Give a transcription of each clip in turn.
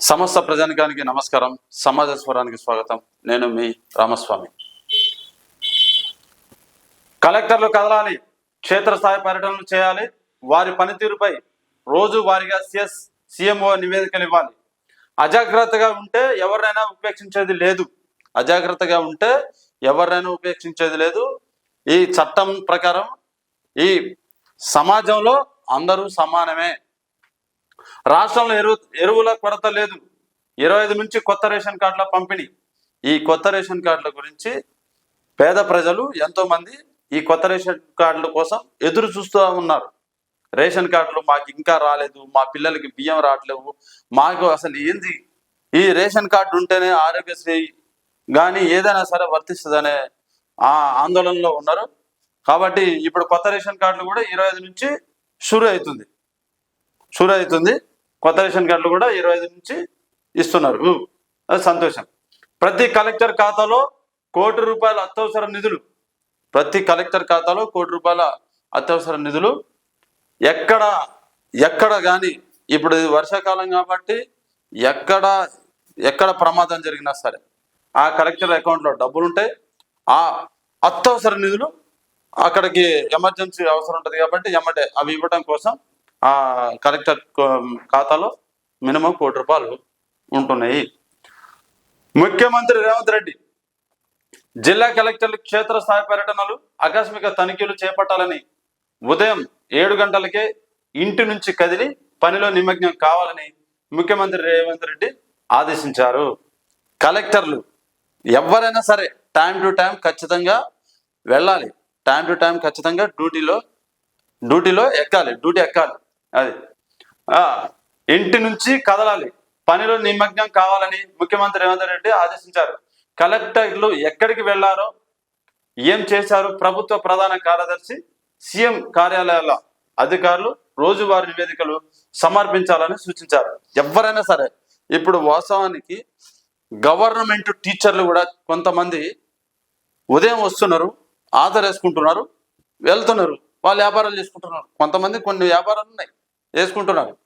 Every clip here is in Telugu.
సమస్త ప్రజానికానికి నమస్కారం. సమాజ స్వరానికి స్వాగతం. నేను మీ రామస్వామి. కలెక్టర్లు కదలాలి. క్షేత్రస్థాయి పర్యటనలు చేయాలి. వారి పనితీరుపై రోజు వారిగా సిఎస్ సిఎంఓ నివేదికలు ఇవ్వాలి. అజాగ్రత్తగా ఉంటే ఎవరినైనా ఉపేక్షించేది లేదు. అజాగ్రత్తగా ఉంటే ఎవరినైనా ఉపేక్షించేది లేదు. ఈ చట్టం ప్రకారం ఈ సమాజంలో అందరూ సమానమే. రాష్ట్రంలో ఎరువు ఎరువుల కొరత లేదు. ఇరవై ఐదు నుంచి కొత్త రేషన్ కార్డుల పంపిణీ. ఈ కొత్త రేషన్ కార్డుల గురించి పేద ప్రజలు ఎంతో మంది ఈ కొత్త రేషన్ కార్డుల కోసం ఎదురు చూస్తూ ఉన్నారు. రేషన్ కార్డులు మాకు ఇంకా రాలేదు మా పిల్లలకి బియ్యం రావట్లేవు. మాకు అసలు ఏంది? ఈ రేషన్ కార్డు ఉంటేనే ఆరోగ్యశ్రీ కానీ ఏదైనా సరే వర్తిస్తుందనే ఆ ఆందోళనలో ఉన్నారు. కాబట్టి ఇప్పుడు కొత్త రేషన్ కార్డులు కూడా ఇరవై ఐదు నుంచి షురు అవుతుంది. షూర్ అవుతుంది కొత్త రేషన్ కార్డులు కూడా ఇరవై ఐదు నుంచి ఇస్తున్నారు. అది సంతోషం. ప్రతి కలెక్టర్ ఖాతాలో కోటి రూపాయల అత్యవసర నిధులు. ప్రతి కలెక్టర్ ఖాతాలో కోటి రూపాయల అత్యవసర నిధులు. ఎక్కడ ఎక్కడ కానీ ఇప్పుడు వర్షాకాలం కాబట్టి ఎక్కడ ఎక్కడ ప్రమాదం జరిగినా సరే ఆ కలెక్టర్ అకౌంట్లో డబ్బులు ఉంటాయి. ఆ అత్యవసర నిధులు అక్కడికి ఎమర్జెన్సీ అవసరం ఉంటుంది కాబట్టి ఎమ్మటే అవి ఇవ్వడం కోసం ఆ కలెక్టర్ ఖాతాలో మినిమం కోటి రూపాయలు ఉంటున్నాయి. ముఖ్యమంత్రి రేవంత్ రెడ్డి జిల్లా కలెక్టర్లు క్షేత్రస్థాయి పర్యటనలు ఆకస్మిక తనిఖీలు చేపట్టాలని ఉదయం ఏడు గంటలకే ఇంటి నుంచి కదిలి పనిలో నిమగ్నం కావాలని ముఖ్యమంత్రి రేవంత్ రెడ్డి ఆదేశించారు. కలెక్టర్లు ఎవరైనా సరే టైం టు టైం ఖచ్చితంగా వెళ్ళాలి. టైం టు టైం ఖచ్చితంగా డ్యూటీలో డ్యూటీలో ఎక్కాలి డ్యూటీ ఎక్కాలి. అది. ఆ, ఇంటి నుంచి కదలాలి. పనిలో నిమగ్నం కావాలని ముఖ్యమంత్రి రేవంత్ రెడ్డి ఆదేశించారు. కలెక్టర్లు ఎక్కడికి వెళ్ళారో ఏం చేశారు ప్రభుత్వ ప్రధాన కార్యదర్శి సీఎం కార్యాలయాల అధికారులు రోజువారీ నివేదికలు సమర్పించాలని సూచించారు. ఎవరైనా సరే ఇప్పుడు వాస్తవానికి గవర్నమెంట్ టీచర్లు కూడా కొంతమంది ఉదయం వస్తున్నారు ఆధార్ వేసుకుంటున్నారు వెళ్తున్నారు వాళ్ళు వ్యాపారాలు చేసుకుంటున్నారు. కొంతమంది కొన్ని వ్యాపారాలు ఉన్నాయి. వేసుకుంటున్నారు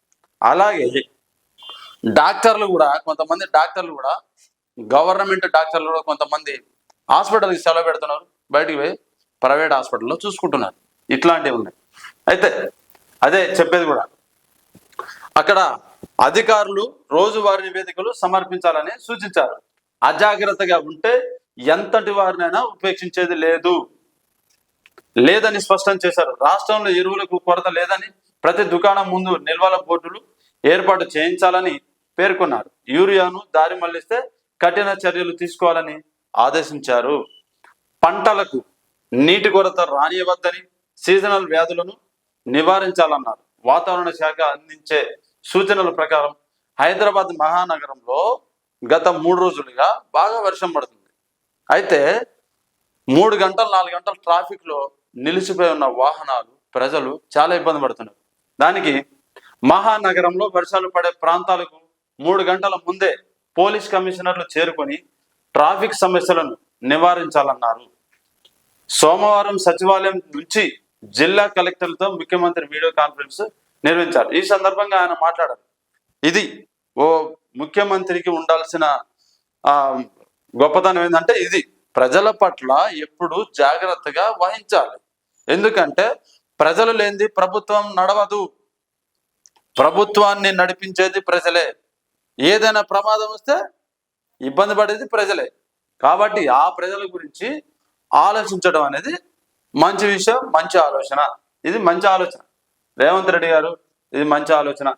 అలాగే డాక్టర్లు కూడా కొంతమంది డాక్టర్లు కూడా గవర్నమెంట్ డాక్టర్లు కూడా కొంతమంది హాస్పిటల్కి సెలవు పెడుతున్నారు. బయటికి పోయి ప్రైవేట్ హాస్పిటల్లో చూసుకుంటున్నారు. ఇట్లాంటివి ఉన్నాయి. అయితే అదే చెప్పేది కూడా అక్కడ అధికారులు రోజువారీ నివేదికలు సమర్పించాలని సూచించారు. అజాగ్రత్తగా ఉంటే ఎంతటి వారినైనా ఉపేక్షించేది లేదు. లేదని స్పష్టం చేశారు. రాష్ట్రంలో ఎరువులకు కొరత లేదని ప్రతి దుకాణం ముందు నిల్వల బోర్డులు ఏర్పాటు చేయించాలని పేర్కొన్నారు. యూరియాను దారి మళ్ళిస్తే కఠిన చర్యలు తీసుకోవాలని ఆదేశించారు. పంటలకు నీటి కొరత రానియవద్దని సీజనల్ వ్యాధులను నివారించాలన్నారు. వాతావరణ శాఖ అందించే సూచనల ప్రకారం హైదరాబాద్ మహానగరంలో గత మూడు రోజులుగా బాగా వర్షం పడుతుంది. అయితే మూడు గంటలు నాలుగు గంటలు ట్రాఫిక్లో నిలిచిపోయి ఉన్న వాహనాలు ప్రజలు చాలా ఇబ్బంది పడుతున్నారు. దానికి మహానగరంలో వర్షాలు పడే ప్రాంతాలకు మూడు గంటల ముందే పోలీస్ కమిషనర్లు చేరుకొని ట్రాఫిక్ సమస్యలను నివారించాలన్నారు. సోమవారం సచివాలయం నుంచి జిల్లా కలెక్టర్లతో ముఖ్యమంత్రి వీడియో కాన్ఫరెన్స్ నిర్వహించారు. ఈ సందర్భంగా ఆయన మాట్లాడారు. ఇది ఓ ముఖ్యమంత్రికి ఉండాల్సిన ఆ గొప్పతనం ఏంటంటే ఇది ప్రజల పట్ల ఎప్పుడు జాగ్రత్తగా వహించాలి. ఎందుకంటే ప్రజలు లేనిది ప్రభుత్వం నడవదు. ప్రభుత్వాన్ని నడిపించేది ప్రజలే. ఏదైనా ప్రమాదం వస్తే ఇబ్బంది పడేది ప్రజలే. కాబట్టి ఆ ప్రజల గురించి ఆలోచించడం అనేది మంచి విషయం మంచి ఆలోచన. ఇది మంచి ఆలోచన. రేవంత్ రెడ్డి గారు ఇది మంచి ఆలోచన.